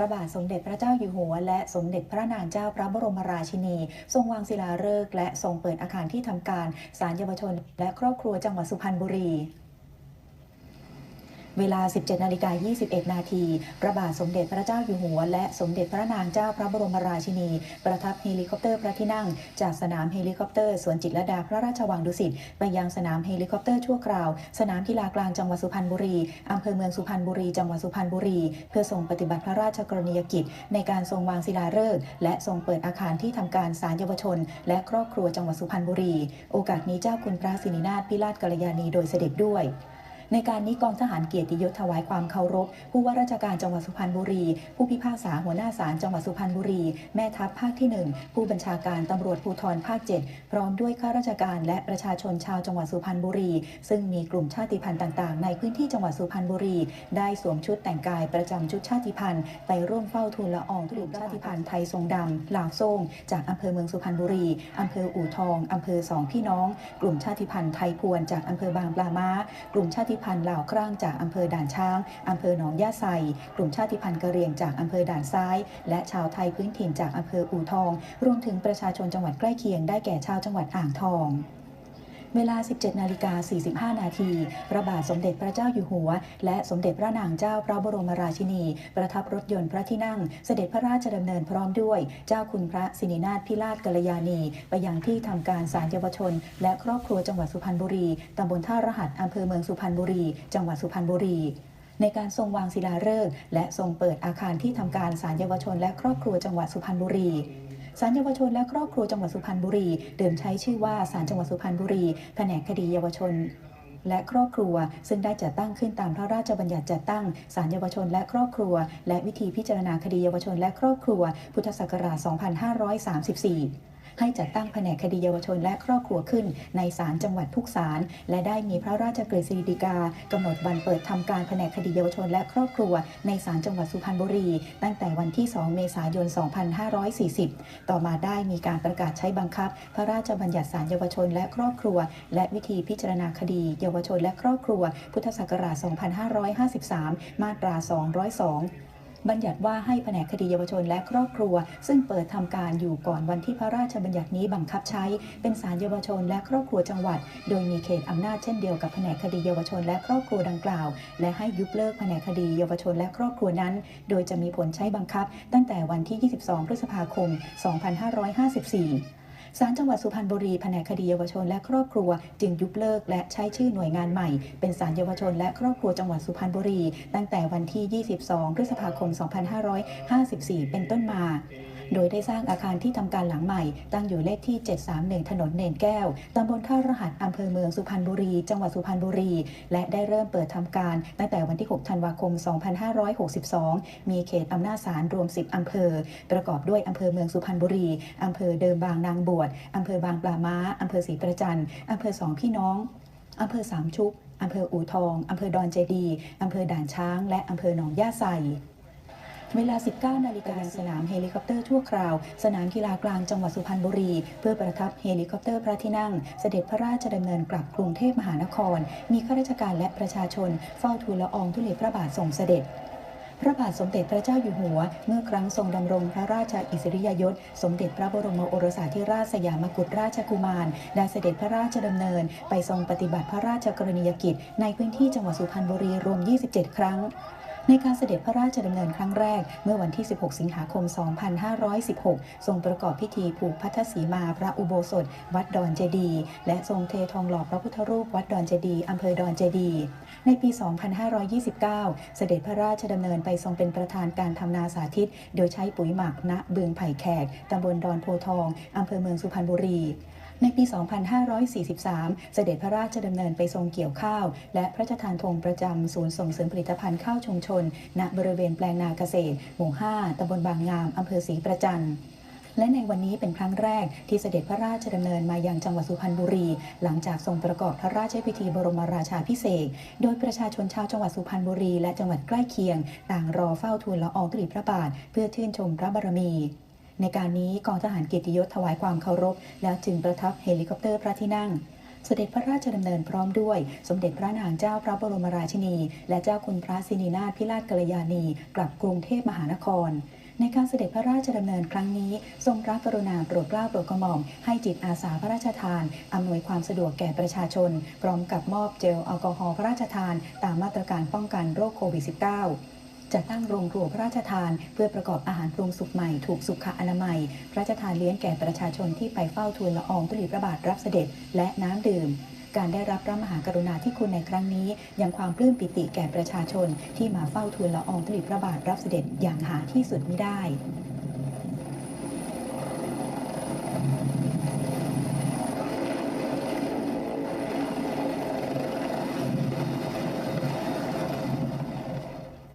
พระบาทสมเด็จพระเจ้าอยู่หัว และสมเด็จพระนางเจ้าพระบรมราชินี ทรงวางศิลาฤกษ์และทรงเปิดอาคารที่ทำการศาลเยาวชน และครอบครัวจังหวัดสุพรรณบุรี เวลา 17 นาฬิกา 21 นาที พระบาทสมเด็จพระเจ้าอยู่หัว และสมเด็จพระนางเจ้าพระบรมราชินี ประทับเฮลิคอปเตอร์พระที่นั่ง จากสนามเฮลิคอปเตอร์สวนจิตรลดาพระราชวังดุสิต ไปยังสนามเฮลิคอปเตอร์ชั่วคราว สนามกีฬากลางจังหวัดสุพรรณบุรี อำเภอเมืองสุพรรณบุรี จังหวัดสุพรรณบุรี เพื่อทรงปฏิบัติพระราชกรณียกิจ ในการทรงวางศิลาฤกษ์และทรงเปิดอาคารที่ทำการศาลเยาวชน และครอบครัวจังหวัดสุพรรณบุรี โอกาสนี้เจ้าคุณพระสินินาถพิราชกัลยาณีโดยเสด็จด้วย ในการนี้กองทหารเกียรติยศถวายความเคารพ ผู้ว่าราชการจังหวัดสุพรรณบุรี ผู้พิพากษาหัวหน้าศาลจังหวัดสุพรรณบุรี แม่ทัพภาคที่ 1 ผู้บัญชาการตำรวจภูธรภาค 7 พร้อมด้วยข้าราชการและประชาชนชาวจังหวัดสุพรรณบุรี ซึ่งมีกลุ่มชาติพันธุ์ต่าง ๆ ในพื้นที่จังหวัดสุพรรณบุรี ได้สวมชุดแต่งกายประจำชุดชาติพันธุ์ ไปร่วมเฝ้าทูลละอองธุลีพระชาติพันธุ์ไทยทรงดำลาวโซ่งจากอำเภอเมืองสุพรรณบุรีอำเภออู่ทองอำเภอสองพี่น้อง กลุ่มชาติพันธุ์ไทยพวนจากอำเภอบางปลาม้ากลุ่มชาติพันธุ์ลาวครั่งจากอำเภอด่านช้างอำเภอหนองย่าไซกลุ่มชาติพันธุ์กะเหรี่ยงจากอำเภอด่านซ้าย และชาวไทยพื้นถิ่นจากอำเภออู่ทอง รวมถึงประชาชนจังหวัดใกล้เคียงได้แก่ชาวจังหวัดอ่างทอง เวลา 17 นาฬิกา 45 นาที พระบาทสมเด็จพระเจ้าอยู่หัว และสมเด็จพระนางเจ้าพระบรมราชินี ประทับรถยนต์พระที่นั่ง เสด็จพระราชดำเนินพร้อมด้วย เจ้าคุณพระสินินาถพิราชกัลยาณี ไปยังที่ทำการศาลเยาวชน และครอบครัวจังหวัดสุพรรณบุรีตำบลท่ารหัสอำเภอเมืองสุพรรณบุรี จังหวัดสุพรรณบุรีในการทรงวางศิลาฤกษ์และทรงเปิดอาคารที่ทำการศาลเยาวชนและครอบครัวจังหวัดสุพรรณบุรี ศาลเยาวชนและครอบครัวจังหวัดสุพรรณบุรี เดิมใช้ชื่อว่าศาลจังหวัดสุพรรณบุรี แผนกคดีเยาวชนและครอบครัว ซึ่งได้จัดตั้งขึ้นตามพระราชบัญญัติจัดตั้งศาลเยาวชนและครอบครัว และวิธีพิจารณาคดีเยาวชนและครอบครัว พุทธศักราช 2534 ให้จัดตั้งแผนกคดีเยาวชนและครอบครัวขึ้น ในศาลจังหวัดทุกศาลและได้มีพระราชกฤษฎีกากำหนดวันเปิดทำการแผนกคดีเยาวชนและครอบครัว ในศาลจังหวัดสุพรรณบุรี ตั้งแต่วันที่ 2 เมษายน 2540 ต่อมาได้มีการประกาศใช้บังคับ พระราชบัญญัติศาลเยาวชนและครอบครัว และวิธีพิจารณาคดี เยาวชนและครอบครัว พุทธศักราช 2553 มาตรา 202 บัญญัติว่าให้แผนกคดีเยาวชนและครอบครัว ซึ่งเปิดทำการอยู่ก่อนวันที่พระราชบัญญัตินี้บังคับใช้ เป็นศาลเยาวชนและครอบครัวจังหวัด โดยมีเขตอำนาจเช่นเดียวกับแผนกคดีเยาวชนและครอบครัวดังกล่าว และให้ยุบเลิกแผนกคดีเยาวชนและครอบครัวนั้น โดยจะมีผลใช้บังคับ ตั้งแต่วันที่ 22 พฤษภาคม 2554 ศาลจังหวัดสุพรรณบุรีแผนกคดีเยาวชนและครอบครัว จึงยุบเลิกและใช้ชื่อหน่วยงานใหม่ เป็นศาลเยาวชนและครอบครัวจังหวัดสุพรรณบุรี ตั้งแต่วันที่ 22 พฤษภาคม 2554 เป็นต้นมา โดยได้สร้างอาคารที่ทำการหลังใหม่ ตั้งอยู่เลขที่ 731 ถนนเนนแก้วตำบลท่ารหัสอำเภอเมืองสุพรรณบุรี จังหวัดสุพรรณบุรี และได้เริ่มเปิดทำการ ตั้งแต่วันที่ 6 ธันวาคม 2562 มีเขตอำนาจศาลรวม 10 อำเภอ ประกอบด้วยอำเภอเมืองสุพรรณบุรีอำเภอเดิมบางนางบวชอำเภอบางปลาม้าอำเภอศรีประจันทร์อำเภอสองพี่น้องอำเภอสามชุกอำเภออู่ทองอำเภอดอนเจดีอำเภอด่านช้าง และอำเภอหนองย่าไซ เวลา 19 นาฬิกาสนามเฮลิคอปเตอร์ชั่วคราว สนามกีฬากลางจังหวัดสุพรรณบุรี เพื่อประทับเฮลิคอปเตอร์พระที่นั่ง เสด็จพระราชดำเนินกลับกรุงเทพมหานคร มีข้าราชการและประชาชน เฝ้าทูลละอองธุลีพระบาททรงเสด็จพระบาทสมเด็จพระเจ้าอยู่หัว เมื่อครั้งทรงดำรงพระราชอิสริยยศ สมเด็จพระบรมโอรสาธิราชสยามกุฎราชกุมาร ได้เสด็จพระราชดำเนิน ไปทรงปฏิบัติพระราชกรณียกิจ ในพื้นที่จังหวัดสุพรรณบุรีรวม 27 ครั้ง ในการเสด็จพระราชดำเนินครั้งแรก เมื่อวันที่ 16 สิงหาคม 2516 ทรงประกอบพิธีผูกพัทธสีมาพระอุโบสถ วัดดอนเจดีและทรงเททองหล่อพระพุทธรูปวัดดอนเจดีอำเภอดอนเจดี ในปี 2529 เสด็จพระราชดำเนินไปทรงเป็นประธานการทำนาสาธิต โดยใช้ปุ๋ยหมักณบึงไผ่แขกตำบลดอนโพทองอำเภอเมืองสุพรรณบุรี ในปี 2543 เสด็จพระราชดำเนินไปทรงเกี่ยวข้าว และพระราชทานธงประจำศูนย์ส่งเสริมผลิตภัณฑ์ข้าวชุมชน ณ บริเวณแปลงนาเกษตร หมู่ 5ตำบลบางงาม อำเภอศรีประจันทร์และในวันนี้เป็นครั้งแรกที่เสด็จพระราชดำเนินมายังจังหวัดสุพรรณบุรี หลังจากทรงประกอบพระราชพิธีบรมราชาพิเศษ โดยประชาชนชาวจังหวัดสุพรรณบุรีและจังหวัดใกล้เคียง ต่างรอเฝ้าทูลละอองธุลีพระบาท เพื่อชื่นชมพระบารมี ในการนี้กองทหารเกียรติยศถวายความเคารพ แล้วจึงประทับเฮลิคอปเตอร์พระที่นั่งเสด็จพระราชดำเนินพร้อมด้วย สมเด็จพระนางเจ้าพระบรมราชินี และเจ้าคุณพระสินีนาถพิราชกัลยาณี กลับกรุงเทพมหานคร ในการเสด็จพระราชดำเนินครั้งนี้ ทรงพระกรุณาโปรดเกล้าโปรดกระหม่อมให้จิตอาสาพระราชทาน อำนวยความสะดวกแก่ประชาชน พร้อมกับมอบเจลแอลกอฮอล์พระราชทาน ตามมาตรการป้องกันโรคโควิด -19 จะตั้งโรงครัวพระราชทาน เพื่อประกอบอาหารปรุงสุกใหม่ถูกสุขอนามัย พระราชทานเลี้ยงแก่ประชาชนที่ไปเฝ้าทูลละอองธุลีพระบาทรับเสด็จ และน้ำดื่มการได้รับพระมหากรุณาธิคุณในครั้งนี้ ยังความปลื้มปิติแก่ประชาชนที่มาเฝ้าทูลละอองธุลีพระบาทรับเสด็จอย่างหาที่สุดมิได้